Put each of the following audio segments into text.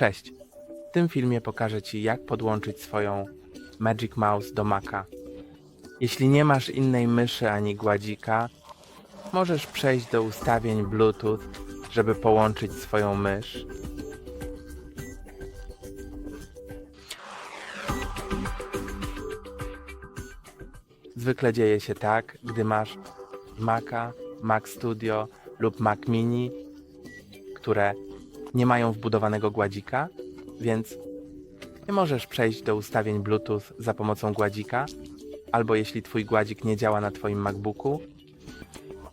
Cześć! W tym filmie pokażę Ci, jak podłączyć swoją Magic Mouse do Maca. Jeśli nie masz innej myszy ani gładzika, możesz przejść do ustawień Bluetooth, żeby połączyć swoją mysz. Zwykle dzieje się tak, gdy masz Maca, Mac Studio lub Mac Mini, które nie mają wbudowanego gładzika, więc nie możesz przejść do ustawień Bluetooth za pomocą gładzika, albo jeśli Twój gładzik nie działa na Twoim MacBooku.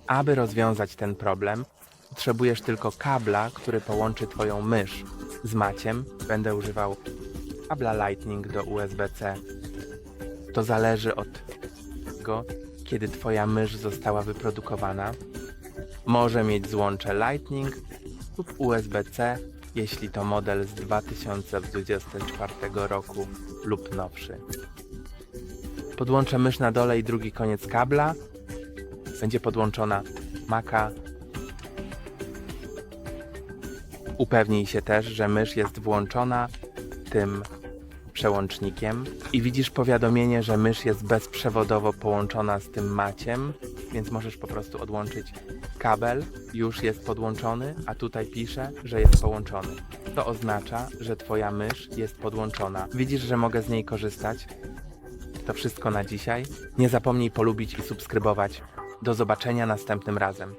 Aby rozwiązać ten problem, potrzebujesz tylko kabla, który połączy Twoją mysz z maciem. Będę używał kabla Lightning do USB-C. To zależy od tego, kiedy Twoja mysz została wyprodukowana. Może mieć złącze Lightning lub USB-C, jeśli to model z 2024 roku lub nowszy. Podłączę mysz na dole i drugi koniec kabla. Będzie podłączona Maca. Upewnij się też, że mysz jest włączona tym przełącznikiem i widzisz powiadomienie, że mysz jest bezprzewodowo połączona z tym maciem, więc możesz po prostu odłączyć kabel, już jest podłączony, a tutaj pisze, że jest połączony. To oznacza, że Twoja mysz jest podłączona. Widzisz, że mogę z niej korzystać? To wszystko na dzisiaj. Nie zapomnij polubić i subskrybować. Do zobaczenia następnym razem.